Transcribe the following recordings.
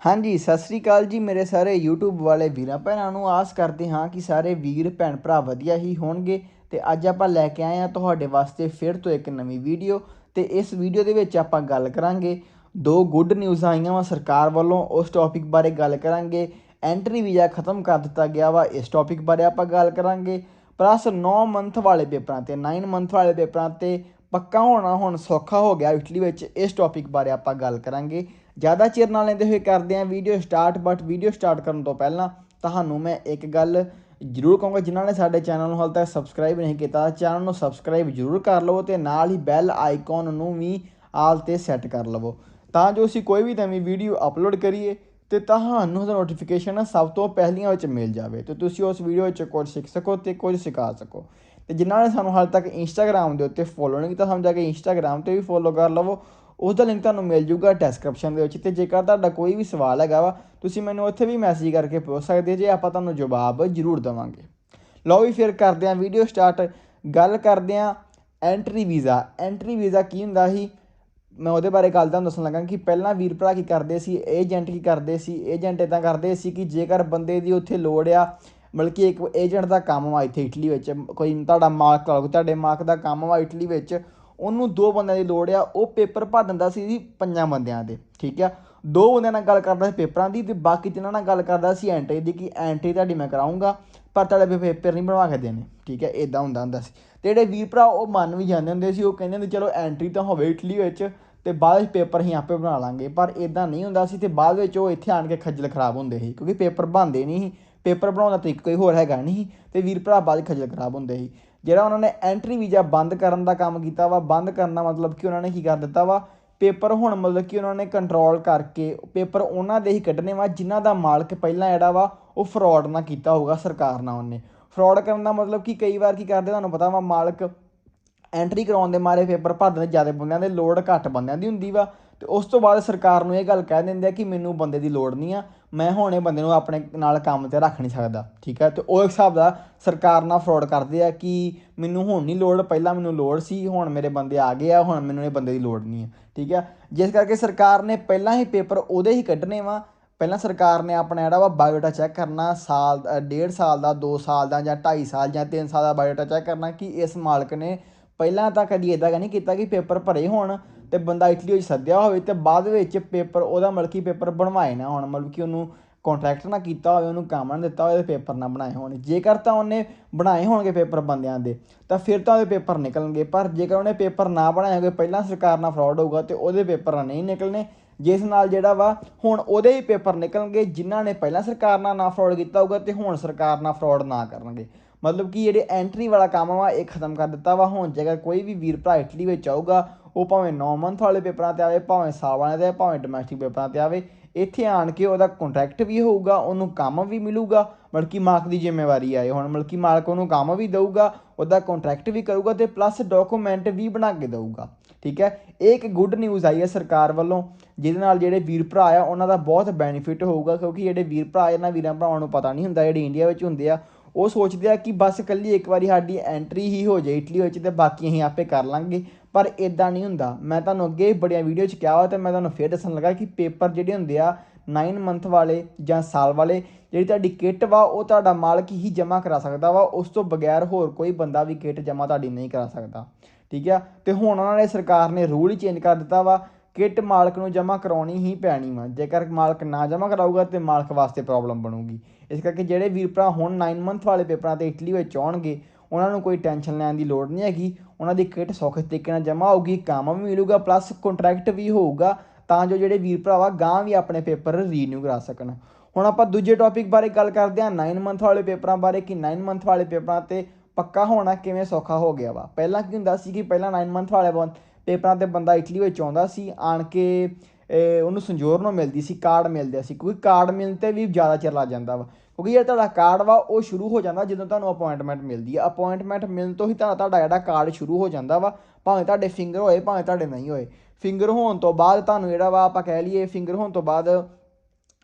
ਹਾਂਜੀ, ਸਤਿ ਸ੍ਰੀ ਅਕਾਲ ਜੀ ਮੇਰੇ ਸਾਰੇ YouTube ਵਾਲੇ ਵੀਰਾਂ ਭੈਣਾਂ ਨੂੰ। ਆਸ ਕਰਦੇ ਹਾਂ ਕਿ ਸਾਰੇ ਵੀਰ, ਭੈਣ ਭਰਾ ਵਧੀਆ ਹੀ ਹੋਣਗੇ। ਤੇ ਅੱਜ ਆਪਾਂ ਲੈ ਕੇ ਆਏ ਹਾਂ ਤੁਹਾਡੇ ਵਾਸਤੇ ਫਿਰ ਤੋਂ ਇੱਕ ਨਵੀਂ ਵੀਡੀਓ। ਤੇ ਇਸ ਵੀਡੀਓ ਦੇ ਵਿੱਚ ਆਪਾਂ ਗੱਲ ਕਰਾਂਗੇ। ਦੋ ਗੁੱਡ ਨਿਊਜ਼ ਆਈਆਂ ਵਾ ਸਰਕਾਰ ਵੱਲੋਂ। ਉਸ ਟੌਪਿਕ ਬਾਰੇ ਗੱਲ ਕਰਾਂਗੇ। ਐਂਟਰੀ ਵੀਜ਼ਾ ਖਤਮ ਕਰ ਦਿੱਤਾ ਗਿਆ ਵਾ। ਇਸ ਟੌਪਿਕ ਬਾਰੇ ਆਪਾਂ ਗੱਲ ਕਰਾਂਗੇ। ਪਲੱਸ 9 ਮੰਥ ਵਾਲੇ ਪੇਪਰਾਂ ਤੇ 9 ਮੰਥ ਵਾਲੇ ਪੇਪਰਾਂ ਤੇ ਪੱਕਾ ਹੋਣਾ ਹੁਣ ਸੌਖਾ ਹੋ ਗਿਆ। ਇਟਲੀ ਵਿੱਚ ਇਸ ਟੌਪਿਕ ਬਾਰੇ ਆਪਾਂ ਗੱਲ ਕਰਾਂਗੇ। ਜ਼ਿਆਦਾ ਚਿਰ ਨਾਲ ਲੈਂਦੇ ਹੋਏ ਕਰਦੇ ਆਂ video start but video start ਕਰਨ ਤੋਂ ਪਹਿਲਾਂ ਤੁਹਾਨੂੰ ਮੈਂ ਇੱਕ ਗੱਲ ਜ਼ਰੂਰ ਕਹੂੰਗਾ, ਜਿਨ੍ਹਾਂ ਨੇ ਸਾਡੇ ਚੈਨਲ ਨੂੰ ਹਾਲ ਤੱਕ ਸਬਸਕ੍ਰਾਈਬ ਨਹੀਂ ਕੀਤਾ ਚੈਨਲ ਨੂੰ ਸਬਸਕ੍ਰਾਈਬ ਜ਼ਰੂਰ ਕਰ ਲਵੋ ਤੇ ਨਾਲ ਹੀ ਬੈਲ ਆਈਕਨ ਨੂੰ ਵੀ ਆਲ ਤੇ ਸੈੱਟ ਕਰ ਲਵੋ। ਤਾਂ ਜੋ ਅਸੀਂ ਕੋਈ ਵੀ ਨਵੀਂ ਵੀਡੀਓ ਅਪਲੋਡ ਕਰੀਏ ਤੇ ਤੁਹਾਨੂੰ ਉਹਦਾ ਨੋਟੀਫਿਕੇਸ਼ਨ ਸਭ ਤੋਂ ਪਹਿਲੀਆਂ ਵਿੱਚ ਮਿਲ ਜਾਵੇ ਤੇ ਤੁਸੀਂ ਉਸ ਵੀਡੀਓ ਵਿੱਚ ਕੁਝ ਸਿੱਖ ਸਕੋ ਤੇ ਕੁਝ ਸਿਖਾ ਸਕੋ। ਤੇ ਜਿਨ੍ਹਾਂ ਨੇ ਸਾਨੂੰ ਹਾਲ ਤੱਕ ਇੰਸਟਾਗ੍ਰam ਦੇ ਉੱਤੇ ਫੋਲੋ ਨਹੀਂ ਕੀਤਾ, ਸਮਝਾ ਕੇ ਇੰਸਟਾਗ੍ਰam ਤੇ ਵੀ ਫੋਲੋ ਕਰ ਲਵੋ। ਉਸ ਦਾ ਲਿੰਕ ਤੁਹਾਨੂੰ ਮਿਲ ਜੂਗਾ ਡਿਸਕ੍ਰਿਪਸ਼ਨ ਦੇ ਵਿੱਚ ਤੇ ਜੇਕਰ ਤੁਹਾਡਾ ਕੋਈ ਵੀ ਸਵਾਲ ਹੈਗਾ ਵਾ, ਤੁਸੀਂ ਮੈਨੂੰ ਉੱਥੇ ਵੀ ਮੈਸੇਜ ਕਰਕੇ ਪੁੱਛ ਸਕਦੇ ਜੇ ਆਪਾਂ ਤੁਹਾਨੂੰ ਜਵਾਬ ਜ਼ਰੂਰ ਦਵਾਂਗੇ। ਲਓ ਵੀ ਫਿਰ ਕਰਦੇ ਆਂ ਵੀਡੀਓ ਸਟਾਰਟ ਗੱਲ ਕਰਦੇ ਆਂ ਐਂਟਰੀ ਵੀਜ਼ਾ ਐਂਟਰੀ ਵੀਜ਼ਾ ਕੀ ਹੁੰਦਾ ਸੀ? ਮੈਂ ਉਹਦੇ ਬਾਰੇ ਗੱਲ ਤੁਹਾਨੂੰ ਦੱਸਣ ਲੱਗਾ ਕਿ ਪਹਿਲਾਂ ਵੀਰ ਭਰਾ ਕੀ ਕਰਦੇ ਸੀ ਏਜੰਟ ਕੀ ਕਰਦੇ ਸੀ ਏਜੰਟ ਇਦਾਂ ਕਰਦੇ ਸੀ ਕਿ ਜੇਕਰ ਬੰਦੇ ਦੀ ਉੱਥੇ ਲੋੜ ਆ ਬਲਕਿ ਇੱਕ ਏਜੰਟ ਦਾ ਕੰਮ ਵਾ ਇੱਥੇ ਇਟਲੀ ਵਿੱਚ, ਕੋਈ ਤੁਹਾਡਾ ਮਾਰਕ ਲਾ ਲਓ ਤੁਹਾਡੇ ਮਾਰਕ ਦਾ ਕੰਮ ਵਾ ਇਟਲੀ ਵਿੱਚ ਉਹਨੂੰ ਦੋ ਬੰਦਿਆਂ ਦੀ ਲੋੜ ਆ, ਉਹ ਪੇਪਰ ਭਰ ਦਿੰਦਾ ਸੀ ਜੀ ਪੰਜਾਂ ਬੰਦਿਆਂ ਦੇ, ਠੀਕ ਆ? ਦੋ ਬੰਦਿਆਂ ਨਾਲ ਗੱਲ ਕਰਦਾ ਸੀ ਪੇਪਰਾਂ ਦੀ ਤੇ ਬਾਕੀ ਤਿੰਨਾਂ ਨਾਲ ਗੱਲ ਕਰਦਾ ਸੀ ਐਂਟਰੀ ਦੀ ਕਿ ਐਂਟਰੀ ਤੁਹਾਡੀ ਮੈਂ ਕਰਾਉਂਗਾ ਪਰ ਤੁਹਾਡੇ ਪੇਪਰ ਨਹੀਂ ਬਣਵਾ ਕੇ ਦੇਣੇ, ਠੀਕ ਹੈ ਇਦਾਂ ਹੁੰਦਾ ਹੁੰਦਾ ਸੀ। ਤੇ ਜਿਹੜੇ ਵੀਰ ਭਰਾ ਉਹ ਮੰਨ ਵੀ ਜਾਂਦੇ ਹੁੰਦੇ ਸੀ, ਉਹ ਕਹਿੰਦੇ ਹੁੰਦੇ ਚਲੋ ਐਂਟਰੀ ਤਾਂ ਹੋਵੇ ਇਟਲੀ ਵਿੱਚ ਤੇ ਬਾਅਦ ਵਿੱਚ ਪੇਪਰ ਅਸੀਂ ਆਪੇ ਬਣਾ ਲਾਂਗੇ। ਪਰ ਇਦਾਂ ਨਹੀਂ ਹੁੰਦਾ ਸੀ ਤੇ ਬਾਅਦ ਵਿੱਚ ਉਹ ਇੱਥੇ ਆਣ ਕੇ ਖੱਜਲ ਖਰਾਬ ਹੁੰਦੇ ਸੀ, ਕਿਉਂਕਿ ਪੇਪਰ ਬਣਦੇ ਨਹੀਂ ਸੀ। ਪੇਪਰ ਬਣਾਉਣ ਦਾ ਤਰੀਕਾ ਕੋਈ ਹੋਰ ਹੈਗਾ ਨਹੀਂ ਸੀ ਤੇ ਵੀਰ ਭਰਾ ਬਾਅਦ 'ਚ ਖੱਜਲ ਖਰਾਬ ਹੁੰਦੇ ਸੀ। ਜਿਹੜਾ ਉਹਨਾਂ ਨੇ ਐਂਟਰੀ ਵੀਜ਼ਾ ਬੰਦ ਕਰਨ ਦਾ ਕੰਮ ਕੀਤਾ ਵਾ, ਬੰਦ ਕਰਨ ਦਾ ਮਤਲਬ ਕਿ ਉਹਨਾਂ ਨੇ ਕੀ ਕਰ ਦਿੱਤਾ ਵਾ? ਪੇਪਰ ਹੁਣ ਮਤਲਬ ਕਿ ਉਹਨਾਂ ਨੇ ਕੰਟਰੋਲ ਕਰਕੇ, ਪੇਪਰ ਉਹਨਾਂ ਦੇ ਹੀ ਕੱਢਣੇ ਵਾ, ਜਿਨ੍ਹਾਂ ਦਾ ਮਾਲਕ ਪਹਿਲਾਂ ਜਿਹੜਾ ਵਾ, ਉਹ ਫਰਾਡ ਨਾ ਕੀਤਾ ਹੋਊਗਾ, ਸਰਕਾਰ ਨਾਲ ਉਹਨੇ। ਫਰਾਡ ਕਰਨ ਦਾ ਮਤਲਬ ਕਿ ਕਈ ਵਾਰ ਕੀ ਕਰਦੇ, ਤੁਹਾਨੂੰ ਪਤਾ ਵਾ, ਮਾਲਕ ਐਂਟਰੀ ਕਰਾਉਣ ਦੇ ਮਾਰੇ ਪੇਪਰ ਭਰ ਦਿੰਦੇ ਜ਼ਿਆਦਾ ਬੰਦਿਆਂ ਦੇ, ਲੋੜ ਘੱਟ ਬੰਦਿਆਂ ਦੀ ਹੁੰਦੀ ਵਾ। ਤੇ ਉਸ ਤੋਂ ਬਾਅਦ ਸਰਕਾਰ ਨੂੰ ਇਹ ਗੱਲ ਕਹਿ ਦਿੰਦੇ ਆ ਕਿ ਮੈਨੂੰ ਬੰਦੇ ਦੀ ਲੋੜ ਨਹੀਂ ਆ, ਮੈਂ ਹੁਣ ਇਹ ਬੰਦੇ ਨੂੰ ਆਪਣੇ ਨਾਲ ਕੰਮ ਤੇ ਰੱਖ ਨਹੀਂ ਸਕਦਾ, ਠੀਕ ਹੈ? ਤੇ ਉਹ ਇੱਕ ਹਿਸਾਬ ਦਾ ਸਰਕਾਰ ਨਾਲ ਫਰਾਡ ਕਰਦੇ ਆ ਕਿ ਮੈਨੂੰ ਹੁਣ ਨਹੀਂ ਲੋੜ, ਪਹਿਲਾਂ ਮੈਨੂੰ ਲੋੜ ਸੀ, ਹੁਣ ਮੇਰੇ ਬੰਦੇ ਆ ਗਏ ਆ, ਹੁਣ ਮੈਨੂੰ ਇਹ ਬੰਦੇ ਦੀ ਲੋੜ ਨਹੀਂ ਆ, ਠੀਕ ਹੈ? ਜਿਸ ਕਰਕੇ ਸਰਕਾਰ ਨੇ ਪਹਿਲਾਂ ਹੀ ਪੇਪਰ ਉਹਦੇ ਹੀ ਕੱਢਣੇ ਵਾ, ਪਹਿਲਾਂ ਸਰਕਾਰ ਨੇ ਆਪਣਾ ਜਿਹੜਾ ਵਾ ਬਾਇਓਡਾਟਾ ਚੈੱਕ ਕਰਨਾ, ਸਾਲ ਡੇਢ ਸਾਲ ਦਾ 2 ਸਾਲ ਦਾ ਜਾਂ 2.5 ਸਾਲ ਜਾਂ 3 ਸਾਲ ਦਾ ਬਾਇਓਡਾਟਾ ਚੈੱਕ ਕਰਨਾ ਕਿ ਇਸ ਮਾਲਕ ਨੇ ਪਹਿਲਾਂ ਤਾਂ ਕਦੀ ਇਦਾਂ ਨਹੀਂ ਕੀਤਾ ਕਿ ਪੇਪਰ ਭਰੇ ਹੋਣ ਤੇ ਬੰਦਾ ਇਟਲੀ ਵਿੱਚ ਸੱਦਿਆ ਹੋਵੇ ਤੇ ਬਾਅਦ ਵਿੱਚ ਪੇਪਰ ਉਹਦਾ ਮਤਲਬ ਕਿ ਪੇਪਰ ਬਣਵਾਏ ਨਾ ਹੋਣ, ਮਤਲਬ ਕਿ ਉਹਨੂੰ ਕੰਟਰੈਕਟ ਨਾ ਕੀਤਾ ਹੋਵੇ, ਉਹਨੂੰ ਕੰਮ ਨਾ ਦਿੱਤਾ ਹੋਵੇ ਤੇ ਪੇਪਰ ਨਾ ਬਣਾਏ ਹੋਣ। ਜੇਕਰ ਤਾਂ ਉਹਨੇ ਬਣਾਏ ਹੋਣਗੇ ਪੇਪਰ ਬੰਦਿਆਂ ਦੇ, ਤਾਂ ਫਿਰ ਤਾਂ ਉਹਦੇ ਪੇਪਰ ਨਿਕਲਣਗੇ, ਪਰ ਜੇਕਰ ਉਹਨੇ ਪੇਪਰ ਨਾ ਬਣਾਏ ਹੋਗੇ ਪਹਿਲਾਂ ਸਰਕਾਰ ਨਾਲ ਫਰਾਡ ਹੋਊਗਾ ਤੇ ਉਹਦੇ ਪੇਪਰ ਨਹੀਂ ਨਿਕਲਣੇ। ਜਿਸ ਨਾਲ ਜਿਹੜਾ ਵਾ, ਹੁਣ ਉਹਦੇ ਹੀ ਪੇਪਰ ਨਿਕਲਣਗੇ ਜਿਨ੍ਹਾਂ ਨੇ ਪਹਿਲਾਂ ਸਰਕਾਰ ਨਾਲ ਨਾ ਫਰਾਡ ਕੀਤਾ ਹੋਊਗਾ ਤੇ ਹੁਣ ਸਰਕਾਰ ਨਾਲ ਫਰਾਡ ਨਾ ਕਰਨਗੇ। ਮਤਲਬ ਕਿ ਜਿਹੜੇ ਐਂਟਰੀ ਵਾਲਾ ਕੰਮ ਵਾ, ਇਹ ਖਤਮ ਕਰ ਦਿੱਤਾ ਵਾ। ਹੁਣ ਜੇਕਰ ਕੋਈ ਵੀ ਵੀਰ ਭਰਾ ਇਟਲੀ ਵਿੱਚ ਆਊਗਾ ਉਹ ਭਾਵੇਂ 9 ਮੰਥ ਵਾਲੇ ਪੇਪਰਾਂ ਤੇ ਆਵੇ, ਭਾਵੇਂ ਸਾਲ ਵਾਲੇ ਤੇ ਭਾਵੇਂ ਡੋਮੈਸਟਿਕ ਪੇਪਰਾਂ ਤੇ ਆਵੇ, ਇੱਥੇ ਆਣ ਕੇ ਉਹਦਾ ਕੰਟਰੈਕਟ ਵੀ ਹੋਊਗਾ, ਉਹਨੂੰ ਕੰਮ ਵੀ ਮਿਲੂਗਾ, ਬਲਕਿ ਮਾਲਕ ਦੀ ਜ਼ਿੰਮੇਵਾਰੀ ਆਏ ਹੁਣ, ਬਲਕਿ ਮਾਲਕ ਉਹਨੂੰ ਕੰਮ ਵੀ ਦੇਊਗਾ, ਉਹਦਾ ਕੰਟਰੈਕਟ ਵੀ ਕਰੂਗਾ ਤੇ ਪਲੱਸ ਡਾਕੂਮੈਂਟ ਵੀ ਬਣਾ ਕੇ ਦੇਊਗਾ। ਠੀਕ ਹੈ? ਇਹ ਇੱਕ ਗੁੱਡ ਨਿਊਜ਼ ਆਈ ਹੈ ਸਰਕਾਰ ਵੱਲੋਂ, ਜਿਹਦੇ ਨਾਲ ਜਿਹੜੇ ਵੀਰ ਭਰਾ ਆ, ਉਹਨਾਂ ਦਾ ਬਹੁਤ ਬੈਨੀਫਿਟ ਹੋਊਗਾ, ਕਿਉਂਕਿ ਜਿਹੜੇ ਵੀਰ ਭਰਾ ਇਹਨਾਂ ਵੀਰਾਂ ਭਰਾਵਾਂ ਨੂੰ ਪਤਾ ਨਹੀਂ ਹੁੰਦਾ, ਜਿਹੜੇ ਇੰਡੀਆ ਵਿੱਚ ਹੁੰਦੇ ਆ, ਉਹ ਸੋਚਦੇ ਆ ਕਿ ਬਸ ਇਕੱਲੀ ਇੱਕ ਵਾਰੀ ਸਾਡੀ ਐਂਟਰੀ ਹੀ ਹੋ ਜਾਏ ਇਟਲੀ ਵਿੱਚ ਤੇ ਬਾਕੀ ਅਸੀਂ ਆਪੇ ਕਰ ਲਾਂਗੇ। ਪਰ ਇਦਾਂ ਨਹੀਂ ਹੁੰਦਾ। ਮੈਂ ਤੁਹਾਨੂੰ ਅੱਗੇ ਬੜੀਆਂ ਵੀਡੀਓ 'ਚ ਕਿਹਾ ਵਾ ਤੇ ਮੈਂ ਤੁਹਾਨੂੰ ਫੇਰ ਦੱਸਣ ਲੱਗਾ ਕਿ ਪੇਪਰ ਜਿਹੜੇ ਹੁੰਦੇ ਆ 9 ਮੰਥ ਵਾਲੇ ਜਾਂ ਸਾਲ ਵਾਲੇ, ਜਿਹੜੀ ਤੁਹਾਡੀ ਕਿੱਟ ਵਾ, ਉਹ ਤੁਹਾਡਾ ਮਾਲਕ ਹੀ ਜਮ੍ਹਾਂ ਕਰਾ ਸਕਦਾ ਵਾ। ਉਸ ਤੋਂ ਬਗੈਰ ਹੋਰ ਕੋਈ ਬੰਦਾ ਵੀ ਕਿੱਟ ਜਮ੍ਹਾਂ ਤੁਹਾਡੀ ਨਹੀਂ ਕਰਾ ਸਕਦਾ। ਠੀਕ ਆ? ਤੇ ਹੁਣ ਉਹਨਾਂ ਨੇ ਸਰਕਾਰ ਨੇ ਰੂਲ ਹੀ ਚੇਂਜ ਕਰ ਦਿੱਤਾ ਵਾ ਕਿੱਟ ਮਾਲਕ ਨੂੰ ਜਮ੍ਹਾਂ ਕਰਾਉਣੀ ਹੀ ਪੈਣੀ ਵਾ। ਜੇਕਰ ਮਾਲਕ ਨਾ ਜਮ੍ਹਾਂ ਕਰਾਊਗਾ ਤੇ ਮਾਲਕ ਵਾਸਤੇ ਪ੍ਰੋਬਲਮ ਬਣੂਗੀ। ਇਸ ਕਰਕੇ ਜਿਹੜੇ ਵੀਰ ਭਰਾ ਹੁਣ 9 ਮੰਥ ਵਾਲੇ ਪੇਪਰਾਂ ਤੇ ਇਟਲੀ ਵਿੱਚ ਆਉਣਗੇ, ਉਹਨਾਂ ਨੂੰ ਕੋਈ ਟੈਨਸ਼ਨ ਲੈਣ ਦੀ ਲੋੜ ਨਹੀਂ ਹੈਗੀ। ਉਹਨਾਂ ਦੀ ਕਿੱਟ ਸੌਖੇ ਤਰੀਕੇ ਨਾਲ ਜਮ੍ਹਾਂ ਹੋਊਗੀ, ਕੰਮ ਵੀ ਮਿਲੂਗਾ ਪਲੱਸ ਕੰਟਰੈਕਟ ਵੀ ਹੋਊਗਾ, ਤਾਂ ਜੋ ਜਿਹੜੇ ਵੀਰ ਭਰਾਵਾ ਗਾਂ ਵੀ ਆਪਣੇ ਪੇਪਰ ਰੀਨਿਊ ਕਰਾ ਸਕਣ। ਹੁਣ ਆਪਾਂ ਦੂਜੇ ਟੌਪਿਕ ਬਾਰੇ ਗੱਲ ਕਰਦੇ ਹਾਂ 9 ਮੰਥ ਵਾਲੇ ਪੇਪਰਾਂ ਬਾਰੇ, ਕਿ 9 ਮੰਥ ਵਾਲੇ ਪੇਪਰਾਂ ਤੇ ਪੱਕਾ ਹੋਣਾ ਕਿਵੇਂ ਸੌਖਾ ਹੋ ਗਿਆ ਵਾ? ਪਹਿਲਾਂ ਕੀ ਹੁੰਦਾ ਸੀ ਕਿ ਪਹਿਲਾਂ 9 ਮੰਥ ਵਾਲੇ ਪੇਪਰਾਂ ਤੇ ਬੰਦਾ ਇਟਲੀ ਵਿੱਚ ਆਉਂਦਾ ਸੀ, ਆਣ ਕੇ ਉਹਨੂੰ ਸੰਜੋਰ ਸੰਜੋਰਨੋ ਮਿਲਦੀ ਸੀ, ਕਾਰਡ ਮਿਲਦੇ ਸੀ, ਕਿਉਂਕਿ ਕਾਰਡ ਮਿਲਣ ਤੇ ਵੀ ਜ਼ਿਆਦਾ ਚਿਰ ਲੱਗ ਜਾਂਦਾ ਵਾ। ਕਿਉਂਕਿ ਜਿਹੜਾ ਤੁਹਾਡਾ ਕਾਰਡ ਵਾ, ਉਹ ਸ਼ੁਰੂ ਹੋ ਜਾਂਦਾ ਜਦੋਂ ਤੁਹਾਨੂੰ ਅਪਾਇੰਟਮੈਂਟ ਮਿਲਦੀ ਆ। ਅਪਾਇੰਟਮੈਂਟ ਮਿਲਣ ਤੋਂ ਹੀ ਤੁਹਾਡਾ ਤੁਹਾਡਾ ਜਿਹੜਾ ਕਾਰਡ ਸ਼ੁਰੂ ਹੋ ਜਾਂਦਾ ਵਾ, ਭਾਵੇਂ ਤੁਹਾਡੇ ਫਿੰਗਰ ਹੋਏ, ਭਾਵੇਂ ਤੁਹਾਡੇ ਨਹੀਂ ਹੋਏ। ਫਿੰਗਰ ਹੋਣ ਤੋਂ ਬਾਅਦ ਤੁਹਾਨੂੰ ਜਿਹੜਾ ਵਾ, ਆਪਾਂ ਕਹਿ ਲਈਏ ਫਿੰਗਰ ਹੋਣ ਤੋਂ ਬਾਅਦ,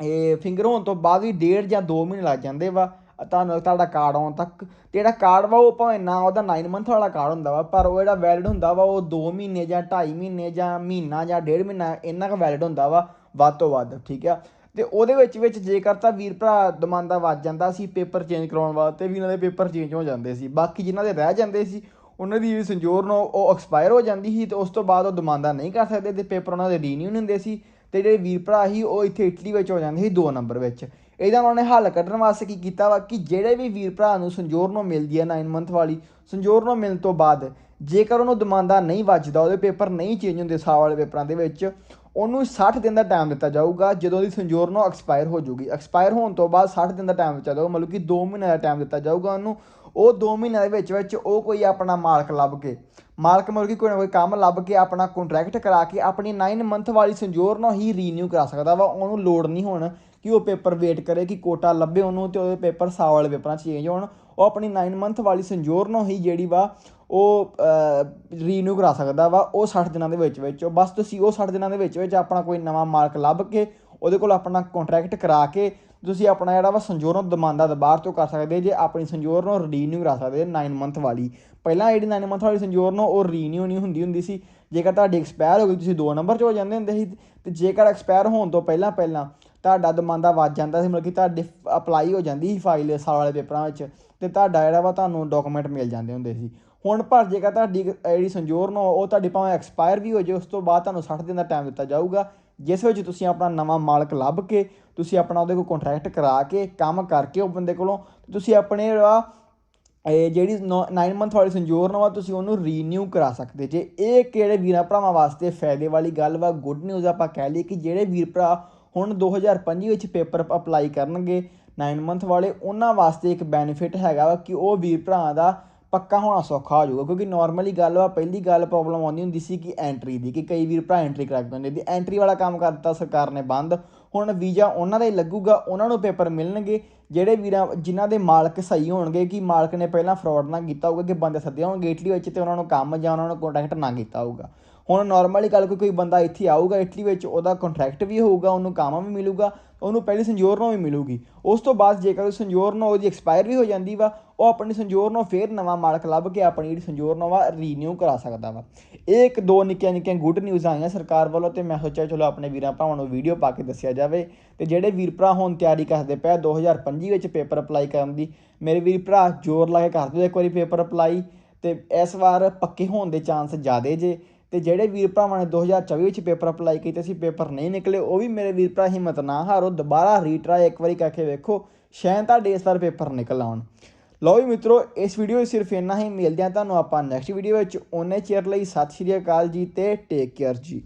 ਇਹ ਫਿੰਗਰ ਹੋਣ ਤੋਂ ਬਾਅਦ ਵੀ ਡੇਢ ਜਾਂ 2 ਮਹੀਨੇ ਲੱਗ ਜਾਂਦੇ ਵਾ। ਤੁਹਾਨੂੰ ਤੁਹਾਡਾ ਕਾਰਡ ਆਉਣ ਤੱਕ, ਤੇ ਜਿਹੜਾ ਕਾਰਡ ਵਾ ਉਹ ਭਾਵੇਂ ਨਾ ਉਹਦਾ 9 ਮੰਥ ਵਾਲਾ ਕਾਰਡ ਹੁੰਦਾ ਵਾ, ਪਰ ਉਹ ਜਿਹੜਾ ਵੈਲਿਡ ਹੁੰਦਾ ਵਾ, ਉਹ 2 ਮਹੀਨੇ ਜਾਂ 2.5 ਮਹੀਨੇ ਜਾਂ ਮਹੀਨਾ ਜਾਂ ਡੇਢ ਮਹੀਨਾ ਇੰਨਾ ਕੁ ਵੈਲਿਡ ਹੁੰਦਾ ਵਾ, ਵੱਧ ਤੋਂ ਵੱਧ, ਠੀਕ ਆ? ਤੇ ਉਹਦੇ ਵਿੱਚ ਵਿੱਚ ਜੇਕਰ ਤਾਂ ਵੀਰ ਭਰਾ ਦਮਾਂਦਾ ਵੱਜ ਜਾਂਦਾ ਸੀ, ਪੇਪਰ ਚੇਂਜ ਕਰਾਉਣ ਵਾਸਤੇ ਵੀ ਉਹਨਾਂ ਦੇ ਪੇਪਰ ਚੇਂਜ ਹੋ ਜਾਂਦੇ ਸੀ, ਬਾਕੀ ਜਿਨ੍ਹਾਂ ਦੇ ਰਹਿ ਜਾਂਦੇ ਸੀ, ਉਹਨਾਂ ਦੀ ਜਿਹੜੀ ਸੰਜੋਰ ਨੂੰ ਉਹ ਐਕਸਪਾਇਰ ਹੋ ਜਾਂਦੀ ਸੀ, ਤੇ ਉਸ ਤੋਂ ਬਾਅਦ ਉਹ ਦਮਾਂਦਾ ਨਹੀਂ ਕਰ ਸਕਦੇ, ਤੇ ਪੇਪਰ ਉਹਨਾਂ ਦੇ ਰੀਨਿਊ ਨਹੀਂ ਹੁੰਦੇ ਸੀ, ਤੇ ਜਿਹੜੇ ਵੀਰ ਭਰਾ ਸੀ, ਉਹ ਇੱਥੇ ਇਟਲੀ ਵਿੱਚ ਹੋ ਜਾਂਦੇ ਸੀ 2 ਨੰਬਰ ਵਿੱਚ। ਇਹਦਾ ਉਹਨਾਂ ਨੇ ਹੱਲ ਕੱਢਣ ਵਾਸਤੇ ਕੀ ਕੀਤਾ ਵਾ ਕਿ ਜਿਹੜੇ ਵੀ ਵੀਰ ਭਰਾ ਨੂੰ ਸੰਜੋਰ ਨੂੰ ਮਿਲਦੀ ਹੈ 9 ਮੰਥ ਵਾਲੀ, ਸੰਜੋਰ ਨੂੰ ਮਿਲਣ ਤੋਂ ਬਾਅਦ ਜੇਕਰ ਉਹਨੂੰ ਦਮਾਂਦਾ ਨਹੀਂ ਵੱਜਦਾ, ਉਹਦੇ ਪੇਪਰ ਨਹੀਂ ਚੇਂਜ ਹੁੰਦੇ ਸਾਲ ਵਾਲੇ ਪੇਪਰਾਂ ਦੇ ਵਿੱਚ, ਉਹਨੂੰ 60 ਦਿਨ ਦਾ ਟਾਈਮ ਦਿੱਤਾ ਜਾਊਗਾ, ਜਦੋਂ ਦੀ ਸੰਜੋਰ ਨੂੰ ਐਕਸਪਾਇਰ ਹੋ ਜਾਊਗੀ। ਐਕਸਪਾਇਰ ਹੋਣ ਤੋਂ ਬਾਅਦ 60 ਦਿਨ ਦਾ ਟਾਈਮ ਦਿੱਤਾ ਜਾਊਗਾ, ਮਤਲਬ ਕਿ 2 ਮਹੀਨੇ ਦਾ ਟਾਈਮ ਦਿੱਤਾ ਜਾਊਗਾ ਉਹਨੂੰ। ਉਹ 2 ਮਹੀਨਿਆਂ ਦੇ ਵਿੱਚ ਵਿੱਚ ਉਹ ਕੋਈ ਆਪਣਾ ਮਾਲਕ ਲੱਭ ਕੇ, ਮਾਲਕ ਮਤਲਬ ਕਿ ਕੋਈ ਨਾ ਕੋਈ ਕੰਮ ਲੱਭ ਕੇ ਆਪਣਾ ਕੰਟਰੈਕਟ ਕਰਾ ਕੇ ਆਪਣੀ 9 ਮੰਥ ਵਾਲੀ ਸੰਜੋਰ ਨੂੰ ਹੀ ਰੀਨਿਊ ਕਰਾ ਸਕਦਾ ਵਾ, ਉਹਨੂੰ ਲੋੜ ਨਹੀਂ ਹੋਣ ਕਿ ਉਹ ਪੇਪਰ ਵੇਟ ਕਰੇ, ਕਿ ਕੋਟਾ ਲੱਭੇ ਉਹਨੂੰ ਤੇ ਉਹਦੇ ਪੇਪਰ ਸਾਲ ਵਾਲੇ ਪੇਪਰਾਂ 'ਚ ਚੇਂਜ ਹੋਣ। ਉਹ ਆਪਣੀ 9 ਮੰਥ ਵਾਲੀ ਸੰਜੋਰ ਨੂੰ ਹੀ ਜਿਹੜੀ ਵਾ, ਉਹ ਰੀਨਿਊ ਕਰਾ ਸਕਦਾ ਵਾ, ਉਹ 60 ਦਿਨਾਂ ਦੇ ਵਿੱਚ ਵਿੱਚ। ਉਹ ਬਸ ਤੁਸੀਂ ਉਹ 60 ਦਿਨਾਂ ਦੇ ਵਿੱਚ ਵਿੱਚ ਆਪਣਾ ਕੋਈ ਨਵਾਂ ਮਾਲਕ ਲੱਭ ਕੇ, ਉਹਦੇ ਕੋਲ ਆਪਣਾ ਕੰਟਰੈਕਟ ਕਰਾ ਕੇ, ਤੁਸੀਂ ਆਪਣਾ ਜਿਹੜਾ ਵਾ ਸੰਜੋਰ ਨੂੰ ਦਮਾਂਦਾ ਬਾਹਰ ਤੋਂ ਕਰ ਸਕਦੇ ਜੇ ਆਪਣੀ ਸੰਜੋਰ ਨੂੰ ਰੀਨਿਊ ਕਰਾ ਸਕਦੇ 9 ਮੰਥ ਵਾਲੀ। ਪਹਿਲਾਂ ਜਿਹੜੀ 9 ਮੰਥ ਵਾਲੀ ਸੰਜੋਰ ਨੂੰ ਉਹ ਰੀਨਿਊ ਨਹੀਂ ਹੁੰਦੀ ਹੁੰਦੀ ਸੀ। ਜੇਕਰ ਤੁਹਾਡੀ ਐਕਸਪਾਇਰ ਹੋ ਗਈ, ਤੁਸੀਂ 2 ਨੰਬਰ 'ਚ ਹੋ ਜਾਂਦੇ ਹੁੰਦੇ ਸੀ। ਤੇ ਜੇਕਰ ਐਕਸਪਾਇਰ ਹੋਣ ਤੋਂ ਪਹਿਲਾਂ ਪਹਿਲਾਂ ਤੁਹਾਡਾ ਦਮਾਂਦਾ ਵੱਜ ਜਾਂਦਾ ਸੀ, ਮਤਲਬ ਕਿ ਤੁਹਾਡੀ ਅਪਲਾਈ ਹੋ ਜਾਂਦੀ ਸੀ ਫਾਈਲ ਸਾਲ ਵਾਲੇ ਪੇਪਰਾਂ ਵਿੱਚ ਤੇ ਤੁਹਾਡਾ ਜਿਹੜਾ ਵਾ ਤੁਹਾਨੂੰ ਡਾਕੂਮੈਂਟ ਮਿਲ ਜਾਂਦੇ ਹੁੰਦੇ ਸੀ। ਹੁਣ ਪਰ ਜੇਕਰ ਤੁਹਾਡੀ ਜਿਹੜੀ ਸੰਜੋਰ ਨੂੰ ਉਹ ਤੁਹਾਡੀ ਭਾਵੇਂ ਐਕਸਪਾਇਰ ਵੀ ਹੋ ਜੇ ਉਸ ਤੋਂ ਬਾਅਦ ਤੁਹਾਨੂੰ 60 ਦਿਨ ਦਾ ਟਾਈਮ ਦਿੱਤਾ ਜਾਊਗਾ, ਜਿਸ ਵਿੱਚ ਤੁਸੀਂ ਆਪਣਾ ਨਵਾਂ ਮਾਲਕ ਲੱਭ ਕੇ, ਤੁਸੀਂ ਆਪਣਾ ਉਹਦੇ ਕੋਲ ਕੰਟਰੈਕਟ ਕਰਾ ਕੇ, ਕੰਮ ਕਰਕੇ ਉਹ ਬੰਦੇ ਕੋਲੋਂ, ਤੁਸੀਂ ਆਪਣੇ ਜਿਹੜਾ ਇਹ ਜਿਹੜੀ 9 ਮੰਥ ਵਾਲੀ ਸੰਜੋਰ ਨੂੰ ਆ, ਤੁਸੀਂ ਉਹਨੂੰ ਰੀਨਿਊ ਕਰਾ ਸਕਦੇ ਜੇ। ਇਹ ਕਿਹੜੇ ਵੀਰਾਂ ਭਰਾਵਾਂ ਵਾਸਤੇ? ਫਾਇਦੇ ਵਾਲੀ ਗੱਲ ਵਾ ਗੁੱਡ ਨਿਊਜ਼ ਆਪਾਂ ਕਹਿ ਲਈਏ ਕਿ ਜਿਹੜੇ ਵੀਰ ਭਰਾ ਹੁਣ 2025 ਵਿੱਚ ਪੇਪਰ ਅਪਲਾਈ ਕਰਨਗੇ। 9 ਮੰਥ ਵਾਲੇ, ਉਹਨਾਂ ਵਾਸਤੇ ਇੱਕ ਬੈਨੀਫਿਟ ਹੈਗਾ ਵਾ ਕਿ ਉਹ ਵੀਰ ਭਰਾਵਾਂ ਦਾ ਪੱਕਾ ਹੋਣਾ ਸੌਖਾ ਹੋ ਜਾਊਗਾ। ਕਿਉਂਕਿ ਨਾਰਮਲੀ ਗੱਲ ਵਾ, ਪਹਿਲੀ ਗੱਲ ਪ੍ਰੋਬਲਮ ਆਉਂਦੀ ਹੁੰਦੀ ਸੀ ਕਿ ਐਂਟਰੀ ਦੀ, ਕਿ ਕਈ ਵੀਰ ਭਰਾ ਐਂਟਰੀ ਕਰਾ ਕੇ ਹੁੰਦੇ ਦੀ ਐਂਟਰੀ ਵਾਲਾ ਕੰਮ ਕਰ ਦਿੱਤਾ ਸਰਕਾਰ ਨੇ ਬੰਦ। ਹੁਣ ਵੀਜ਼ਾ ਉਹਨਾਂ ਦਾ ਹੀ ਲੱਗੂਗਾ, ਉਹਨਾਂ ਨੂੰ ਪੇਪਰ ਮਿਲਣਗੇ। ਜਿਹੜੇ ਵੀਰਾਂ, ਜਿਨ੍ਹਾਂ ਦੇ ਮਾਲਕ ਸਹੀ ਹੋਣਗੇ, ਕਿ ਮਾਲਕ ਨੇ ਪਹਿਲਾਂ ਫਰਾਡ ਨਾ ਕੀਤਾ ਹੋਊਗਾ, ਕਿ ਬੰਦੇ ਸੱਦੇ ਹੋਣਗੇ ਇਟਲੀ ਵਿੱਚ ਤੇ ਉਹਨਾਂ ਨੂੰ ਕੰਮ ਜਾਂ ਉਹਨਾਂ ਨੂੰ ਕੰਟੈਕਟ ਨਾ ਕੀਤਾ ਹੋਊਗਾ। ਹੁਣ ਨਾਰਮਲੀ ਗੱਲ ਕੋਈ ਕੋਈ ਬੰਦਾ ਇੱਥੇ ਆਊਗਾ, ਇਟਲੀ ਵਿੱਚ ਉਹਦਾ ਕੰਟਰੈਕਟ ਵੀ ਹੋਊਗਾ, ਉਹਨੂੰ ਕਾਮਾ ਵੀ ਮਿਲੂਗਾ, ਉਹਨੂੰ ਪਹਿਲੀ ਸੰਜੋਰ ਨੂੰ ਵੀ ਮਿਲੂਗੀ। ਉਸ ਤੋਂ ਬਾਅਦ ਜੇਕਰ ਸੰਜੋਰ ਨੂੰ ਉਹਦੀ ਐਕਸਪਾਇਰ ਵੀ ਹੋ ਜਾਂਦੀ ਵਾ, ਉਹ ਆਪਣੀ ਸੰਜੋਰ ਨੂੰ ਫੇਰ ਨਵਾਂ ਮਾਲਕ ਲੱਭ ਕੇ ਆਪਣੀ ਜਿਹੜੀ ਸੰਜੋਰ ਨੂੰ ਵਾ ਰੀਨਿਊ ਕਰਾ ਸਕਦਾ ਵਾ। ਇਹ ਇੱਕ ਦੋ ਨਿੱਕੀਆਂ ਨਿੱਕੀਆਂ ਗੁੱਡ ਨਿਊਜ਼ ਆਈਆਂ ਸਰਕਾਰ ਵੱਲੋਂ ਤੇ ਮੈਂ ਸੋਚਿਆ ਚਲੋ ਆਪਣੇ ਵੀਰਾਂ ਭਰਾਵਾਂ ਨੂੰ ਵੀਡੀਓ ਪਾ ਕੇ ਦੱਸਿਆ ਜਾਵੇ। ਤੇ ਜਿਹੜੇ ਵੀਰ ਭਰਾ ਹੁਣ ਤਿਆਰੀ ਕਰਦੇ ਪਏ 2025 ਵਿੱਚ ਪੇਪਰ ਅਪਲਾਈ ਕਰਨ ਦੀ, ਮੇਰੇ ਵੀਰ ਭਰਾ ਜ਼ੋਰ ਲਾ ਕੇ ਕਰ ਦਿਓ ਇੱਕ ਵਾਰੀ ਪੇਪਰ ਅਪਲਾਈ ਤੇ ਇਸ ਵਾਰ ਪੱਕੇ ਹੋਣ ਦੇ ਚਾਂਸ ਜ਼ਿਆਦੇ ਜੇ। ਤੇ ਜਿਹੜੇ ਵੀਰ ਭਰਾਵਾਂ ਨੇ 2024 ਵਿੱਚ ਪੇਪਰ ਅਪਲਾਈ ਕੀਤੇ ਸੀ, ਪੇਪਰ ਨਹੀਂ ਨਿਕਲੇ, ਉਹ ਵੀ ਮੇਰੇ ਵੀਰ ਭਰਾ ਹਿੰਮਤ ਨਾ ਹਾਰੋ, ਦੁਬਾਰਾ ਰੀਟਰਾਈ ਇੱਕ ਵਾਰੀ ਕਰਕੇ ਵੇਖੋ ਸ਼ਾਇਦ ਤੁਹਾਡੇ ਇਸ ਵਾਰ ਪੇਪਰ ਨਿਕਲ ਆਉਣ। ਲਓ ਵੀ ਮਿੱਤਰੋ, ਇਸ ਵੀਡੀਓ ਵਿੱਚ ਸਿਰਫ ਇੰਨਾ ਹੀ, ਮਿਲਦੇ ਆ ਤੁਹਾਨੂੰ ਆਪਾਂ ਨੈਕਸਟ ਵੀਡੀਓ ਵਿੱਚ। ਉਹਨੇ ਚਿਰ ਲਈ, ਸਤਿ ਸ਼੍ਰੀ ਅਕਾਲ ਜੀ ਤੇ ਟੇਕ ਕੇਅਰ ਜੀ।